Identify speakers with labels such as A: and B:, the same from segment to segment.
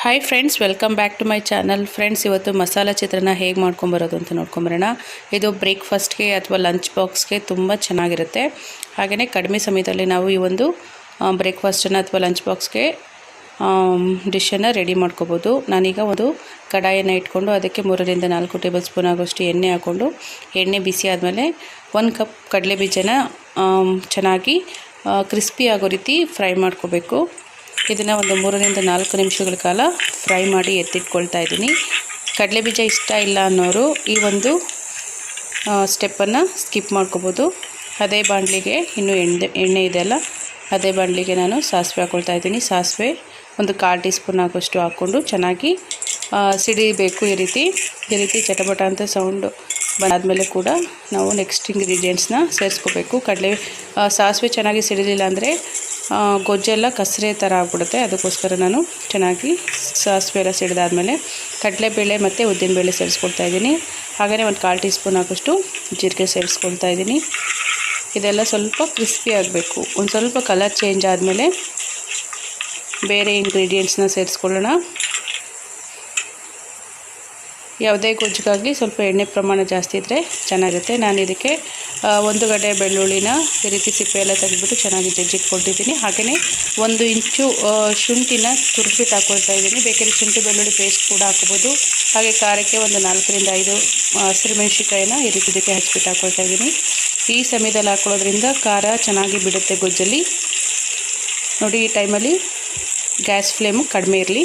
A: Hi friends welcome back to my channel friends ಇವತ್ತು ಮಸಾಲ ಚಿತ್ರನ ಹೇಗೆ ಮಾಡ್ಕೊಂಬರೋದು ಅಂತ ನೋಡ್ಕೊಂಬರೋಣ. ಇದು ಬ್ರೇಕ್ಫಾಸ್ಟ್ಗೆ ಅಥವಾ ಲಂಚ್ ಬಾಕ್ಸ್ಗೆ ತುಂಬ ಚೆನ್ನಾಗಿರುತ್ತೆ. ಹಾಗೆಯೇ ಕಡಿಮೆ ಸಮಯದಲ್ಲಿ ನಾವು ಈ ಒಂದು ಬ್ರೇಕ್ಫಾಸ್ಟನ್ನು ಅಥವಾ ಲಂಚ್ ಬಾಕ್ಸ್ಗೆ ಡಿಶನ್ನು ರೆಡಿ ಮಾಡ್ಕೋಬೋದು. ನಾನೀಗ ಒಂದು ಕಡಾಯನ್ನು ಇಟ್ಕೊಂಡು ಅದಕ್ಕೆ ಮೂರರಿಂದ ನಾಲ್ಕು ಟೇಬಲ್ ಸ್ಪೂನ್ ಆಗೋಷ್ಟು ಎಣ್ಣೆ ಹಾಕ್ಕೊಂಡು ಎಣ್ಣೆ ಬಿಸಿ ಆದಮೇಲೆ ಒಂದು ಕಪ್ ಕಡಲೆ ಬೀಜನ ಚೆನ್ನಾಗಿ ಕ್ರಿಸ್ಪಿ ಆಗೋ ರೀತಿ ಫ್ರೈ ಮಾಡ್ಕೋಬೇಕು. ಇದನ್ನು ಒಂದು ಮೂರರಿಂದ ನಾಲ್ಕು ನಿಮಿಷಗಳ ಕಾಲ ಫ್ರೈ ಮಾಡಿ ಎತ್ತಿಟ್ಕೊಳ್ತಾ ಇದ್ದೀನಿ. ಕಡಲೆ ಬೀಜ ಇಷ್ಟ ಇಲ್ಲ ಅನ್ನೋರು ಈ ಒಂದು ಸ್ಟೆಪ್ಪನ್ನು ಸ್ಕಿಪ್ ಮಾಡ್ಕೋಬೋದು. ಅದೇ ಬಾಣಲಿಗೆ ಇನ್ನೂ ಎಣ್ಣೆ ಎಣ್ಣೆ ಇದೆಯಲ್ಲ ಅದೇ ಬಾಣಲಿಗೆ ನಾನು ಸಾಸಿವೆ ಹಾಕ್ಕೊಳ್ತಾ ಇದ್ದೀನಿ. ಸಾಸಿವೆ ಒಂದು ಕಾಲು ಟೀ ಸ್ಪೂನ್ ಆಗೋಷ್ಟು ಹಾಕ್ಕೊಂಡು ಚೆನ್ನಾಗಿ ಸಿಡಿಬೇಕು ಈ ರೀತಿ. ಈ ರೀತಿ ಚಟಪಟ ಅಂತ ಸೌಂಡು ಬಂದಾದಮೇಲೆ ಕೂಡ ನಾವು ನೆಕ್ಸ್ಟ್ ಇಂಗ್ರೀಡಿಯೆಂಟ್ಸ್ನ ಸೇರಿಸ್ಕೋಬೇಕು. ಕಡಲೆ ಸಾಸಿವೆ ಚೆನ್ನಾಗಿ ಸಿಡಿಲಿಲ್ಲ ಅಂದರೆ ಗೊಜ್ಜೆಲ್ಲ ಕಸರೆ ಥರ ಆಗ್ಬಿಡುತ್ತೆ. ಅದಕ್ಕೋಸ್ಕರ ನಾನು ಚೆನ್ನಾಗಿ ಸಾಸಿವೆ ಎಲ್ಲ ಸಿಡಿದಾದಮೇಲೆ ಕಡಲೆಬೇಳೆ ಮತ್ತು ಉದ್ದಿನಬೇಳೆ ಸೇರಿಸ್ಕೊಳ್ತಾ ಇದ್ದೀನಿ. ಹಾಗೆಯೇ ಒಂದು ಕಾಲು ಟೀ ಸ್ಪೂನ್ ಆಗೋಷ್ಟು ಜೀರಿಗೆ ಸೇರಿಸ್ಕೊಳ್ತಾ ಇದ್ದೀನಿ. ಇದೆಲ್ಲ ಸ್ವಲ್ಪ ಕ್ರಿಸ್ಪಿ ಆಗಬೇಕು. ಒಂದು ಸ್ವಲ್ಪ ಕಲರ್ ಚೇಂಜ್ ಆದಮೇಲೆ ಬೇರೆ ಇಂಗ್ರೀಡಿಯೆಂಟ್ಸ್ನ ಸೇರಿಸ್ಕೊಳ್ಳೋಣ. ಯಾವುದೇ ಗೊಜ್ಜಿಗಾಗಿ ಸ್ವಲ್ಪ ಎಣ್ಣೆ ಪ್ರಮಾಣ ಜಾಸ್ತಿ ಇದ್ದರೆ ಚೆನ್ನಾಗುತ್ತೆ ನಾನು ಇದಕ್ಕೆ ಒಂದು ಗಡೆ ಬೆಳ್ಳುಳ್ಳಿನ ಈ ರೀತಿ ಸಿಪ್ಪೆ ಎಲ್ಲ ತೆಗೆದ್ಬಿಟ್ಟು ಚೆನ್ನಾಗಿ ಜಜ್ಜಿಟ್ಕೊಂಡಿದ್ದೀನಿ ಹಾಗೆಯೇ ಒಂದು ಇಂಚು ಶುಂಠಿನ ತುರ್ಬಿಟ್ಟು ಹಾಕ್ಕೊಳ್ತಾ ಇದ್ದೀನಿ. ಬೇಕಾದ್ರೆ ಶುಂಠಿ, ಬೆಳ್ಳುಳ್ಳಿ ಪೇಸ್ಟ್ ಕೂಡ ಹಾಕ್ಬೋದು. ಹಾಗೆ ಖಾರಕ್ಕೆ ಒಂದು ನಾಲ್ಕರಿಂದ ಐದು ಹಸಿರು ಮೆಣಸಿಕಾಯಿನ ಈ ರೀತಿ ಇದಕ್ಕೆ ಹಚ್ಬಿಟ್ಟು ಹಾಕ್ಕೊಳ್ತಾ ಇದ್ದೀನಿ. ಈ ಸಮಯದಲ್ಲಿ ಹಾಕ್ಕೊಳ್ಳೋದ್ರಿಂದ ಖಾರ ಚೆನ್ನಾಗಿ ಬಿಡುತ್ತೆ ಗೊಜ್ಜಲ್ಲಿ. ನೋಡಿ, ಈ ಟೈಮಲ್ಲಿ ಗ್ಯಾಸ್ ಫ್ಲೇಮು ಕಡಿಮೆ ಇರಲಿ.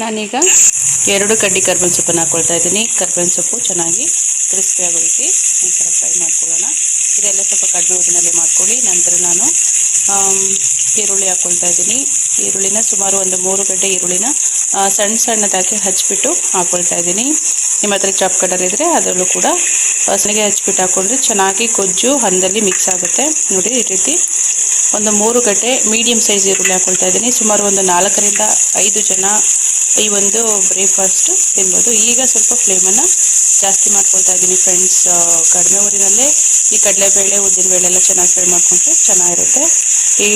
A: ನಾನೀಗ ಎರಡು ಕಡ್ಡಿ ಕರ್ಬೇವಿನ ಸೊಪ್ಪನ್ನು ಹಾಕ್ಕೊಳ್ತಾ ಇದ್ದೀನಿ. ಕರ್ಬೇವಿನ ಸೊಪ್ಪು ಚೆನ್ನಾಗಿ ಕ್ರಿಸ್ಪಿಯಾಗಿ ರೀತಿ ಒಂಥರ ಫ್ರೈ ಮಾಡ್ಕೊಳ್ಳೋಣ. ಇದೆಲ್ಲ ಸ್ವಲ್ಪ ಕಡಿಮೆ ಊರಿನಲ್ಲಿ ಮಾಡ್ಕೊಳ್ಳಿ. ನಂತರ ನಾನು ಈರುಳ್ಳಿ ಹಾಕ್ಕೊಳ್ತಾ ಇದ್ದೀನಿ. ಈರುಳ್ಳಿನ ಸುಮಾರು ಒಂದು ಮೂರು ಗಡ್ಡೆ ಈರುಳ್ಳಿನ ಸಣ್ಣ ಸಣ್ಣದಾಗಿ ಹಚ್ಚಿಬಿಟ್ಟು ಹಾಕ್ಕೊಳ್ತಾ ಇದ್ದೀನಿ. ನಿಮ್ಮ ಹತ್ರ ಚಾಪ್ ಕಟರ್ ಇದ್ದರೆ ಅದರಲ್ಲೂ ಕೂಡ ಹಸಿನಿಗೆ ಹಚ್ಬಿಟ್ಟು ಹಾಕ್ಕೊಂಡ್ರೆ ಚೆನ್ನಾಗಿ ಗೊಜ್ಜು ಹಂದಲ್ಲಿ ಮಿಕ್ಸ್ ಆಗುತ್ತೆ. ನೋಡಿ ಈ ರೀತಿ ಒಂದು ಮೂರು ಗಡ್ಡೆ ಮೀಡಿಯಮ್ ಸೈಜ್ ಈರುಳ್ಳಿ ಹಾಕ್ಕೊಳ್ತಾ ಇದ್ದೀನಿ. ಸುಮಾರು ಒಂದು ನಾಲ್ಕರಿಂದ ಐದು ಜನ ಈ ಒಂದು ಬ್ರೇಕ್ಫಾಸ್ಟ್ ತಿನ್ಬೋದು. ಈಗ ಸ್ವಲ್ಪ ಫ್ಲೇಮನ್ನು ಜಾಸ್ತಿ ಮಾಡ್ಕೊಳ್ತಾ ಇದ್ದೀನಿ ಫ್ರೆಂಡ್ಸ್ ಕಡಿಮೆ ಊರಿನಲ್ಲೇ. ಈ ಕಡಲೆಬೇಳೆ ಉದ್ದಿನಬೇಳೆ ಎಲ್ಲ ಚೆನ್ನಾಗಿ ಫ್ರೈ ಮಾಡಿಕೊಂಡ್ರೆ ಚೆನ್ನಾಗಿರುತ್ತೆ. ಈ,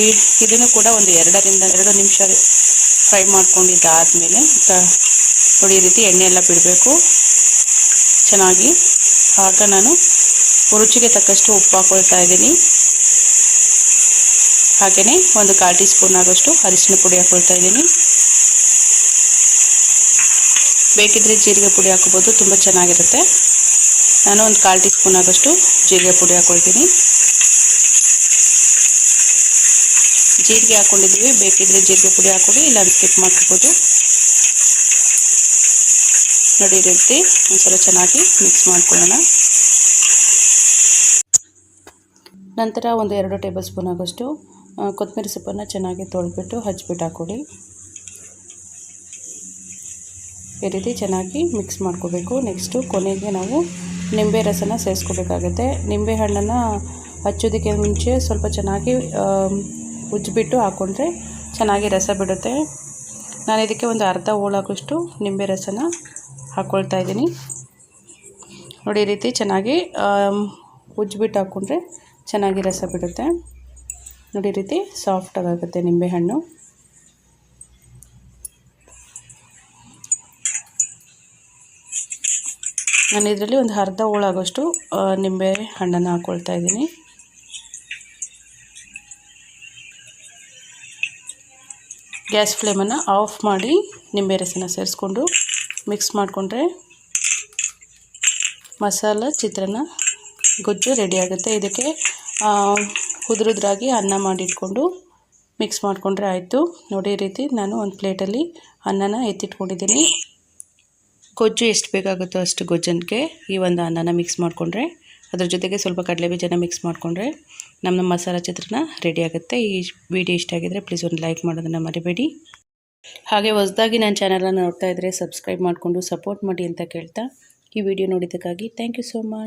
A: ಇದನ್ನು ಕೂಡ ಒಂದು ಎರಡರಿಂದ ಎರಡು ನಿಮಿಷ ಫ್ರೈ ಮಾಡ್ಕೊಂಡಿದ್ದಾದಮೇಲೆ ನೋಡಿ ಈ ರೀತಿ ಎಣ್ಣೆ ಎಲ್ಲ ಬಿಡಬೇಕು. ಚೆನ್ನಾಗಿ ಆಗ ನಾನು. ರುಚಿಗೆ ತಕ್ಕಷ್ಟು ಉಪ್ಪು ಹಾಕೊಳ್ತಾ ಇದ್ದೀನಿ. ಹಾಗೆಯೇ ಒಂದು ಕಾಲು ಟೀ ಸ್ಪೂನ್ ಆಗೋಷ್ಟು ಅರಿಶಿನ ಪುಡಿ ಹಾಕೊಳ್ತಾ ಇದ್ದೀನಿ. ಬೇಕಿದ್ರೆ ಜೀರಿಗೆ ಪುಡಿ ಹಾಕೋಬೋದು, ತುಂಬ ಚೆನ್ನಾಗಿರುತ್ತೆ. ನಾನು ಒಂದು ಕಾಲು ಟೀ ಸ್ಪೂನ್ ಆಗೋಷ್ಟು ಜೀರಿಗೆ ಪುಡಿ ಹಾಕೊಳ್ತೀನಿ. ಜೀರಿಗೆ ಹಾಕ್ಕೊಂಡಿದ್ದೀವಿ ಬೇಕಿದ್ರೆ ಜೀರಿಗೆ ಪುಡಿ ಹಾಕೊಳ್ಳಿ ಇಲ್ಲ ಸ್ಕಿಪ್ ಮಾಡ್ಕೋಬೋದು. ನೋಡಿ ರೀತಿ ಒಂದ್ಸಲ ಚೆನ್ನಾಗಿ ಮಿಕ್ಸ್ ಮಾಡ್ಕೊಳ್ಳೋಣ. ನಂತರ ಒಂದು ಎರಡು ಟೇಬಲ್ ಸ್ಪೂನ್ ಆಗೋಷ್ಟು ಕೊತ್ತಂಬರಿ ಸೊಪ್ಪನ್ನು ಚೆನ್ನಾಗಿ ತೊಳೆದ್ಬಿಟ್ಟು ಹಚ್ಬಿಟ್ಟು ಹಾಕ್ಕೊಡಿ. ಈ ರೀತಿ ಚೆನ್ನಾಗಿ ಮಿಕ್ಸ್ ಮಾಡ್ಕೋಬೇಕು. ನೆಕ್ಸ್ಟು ಕೊನೆಗೆ ನಾವು ನಿಂಬೆ ರಸನ ಸೇರಿಸ್ಕೋಬೇಕಾಗುತ್ತೆ. ನಿಂಬೆ ಹಣ್ಣನ್ನು ಹಚ್ಚೋದಕ್ಕೆ ಮುಂಚೆ ಸ್ವಲ್ಪ ಚೆನ್ನಾಗಿ ಉಜ್ಜಿಬಿಟ್ಟು ಹಾಕ್ಕೊಂಡ್ರೆ ಚೆನ್ನಾಗಿ ರಸ ಬಿಡುತ್ತೆ. ನಾನು ಇದಕ್ಕೆ ಒಂದು ಅರ್ಧ ಹೋಳಾಗೋಷ್ಟು ನಿಂಬೆ ರಸನ ಹಾಕ್ಕೊಳ್ತಾ ಇದ್ದೀನಿ. ನೋಡಿ, ಈ ರೀತಿ ಚೆನ್ನಾಗಿ ಉಜ್ಜಿಬಿಟ್ಟು ಹಾಕ್ಕೊಂಡ್ರೆ ಚೆನ್ನಾಗಿ ರಸ ಬಿಡುತ್ತೆ. ನೋಡಿ, ಈ ರೀತಿ ಸಾಫ್ಟಾಗುತ್ತೆ ನಿಂಬೆಹಣ್ಣು ನಾನು ಇದರಲ್ಲಿ ಒಂದು ಅರ್ಧ ಹೋಳಾಗೋಷ್ಟು ನಿಂಬೆ ಹಣ್ಣನ್ನು ಹಾಕ್ಕೊಳ್ತಾ ಇದ್ದೀನಿ. ಗ್ಯಾಸ್ ಫ್ಲೇಮನ್ನು ಆಫ್ ಮಾಡಿ ನಿಂಬೆ ರಸನ ಸೇರಿಸ್ಕೊಂಡು ಮಿಕ್ಸ್ ಮಾಡಿಕೊಂಡ್ರೆ ಮಸಾಲ ಚಿತ್ರಾನ್ನ ಗೊಜ್ಜು ರೆಡಿ ಆಗುತ್ತೆ. ಇದಕ್ಕೆ ಉದುರುದ್ರಾಗಿ ಅನ್ನ ಮಾಡಿಟ್ಕೊಂಡು ಮಿಕ್ಸ್ ಮಾಡಿಕೊಂಡ್ರೆ ಆಯಿತು. ನೋಡಿ ರೀತಿ ನಾನು ಒಂದು ಪ್ಲೇಟಲ್ಲಿ ಅನ್ನನ ಎತ್ತಿಟ್ಕೊಂಡಿದ್ದೀನಿ. ಗೊಜ್ಜು ಎಷ್ಟು ಬೇಕಾಗುತ್ತೋ ಅಷ್ಟು ಗೊಜ್ಜನಿಗೆ ಈ ಒಂದು ಅನ್ನನ ಮಿಕ್ಸ್ ಮಾಡಿಕೊಂಡ್ರೆ ಅದ್ರ ಜೊತೆಗೆ ಸ್ವಲ್ಪ ಕಡಲೆ ಬೀಜನ ಮಿಕ್ಸ್ ಮಾಡಿಕೊಂಡ್ರೆ ನಮ್ಮ ಮಸಾಲ ಚಿತ್ರನ ರೆಡಿ ಆಗುತ್ತೆ. ಈ ವಿಡಿಯೋ ಇಷ್ಟ ಆಗಿದ್ರೆ ಪ್ಲೀಸ್ ಒಂದು ಲೈಕ್ ಮಾಡೋದನ್ನು ಮರಿಬೇಡಿ. ಹಾಗೆ ಹೊಸದಾಗಿ ನನ್ನ ಚಾನಲನ್ನು ನೋಡ್ತಾ ಇದ್ದರೆ ಸಬ್ಸ್ಕ್ರೈಬ್ ಮಾಡಿಕೊಂಡು ಸಪೋರ್ಟ್ ಮಾಡಿ ಅಂತ ಕೇಳ್ತಾ ಈ ವಿಡಿಯೋ ನೋಡಿದ್ದಕ್ಕಾಗಿ ಥ್ಯಾಂಕ್ ಯು ಸೋ ಮಚ್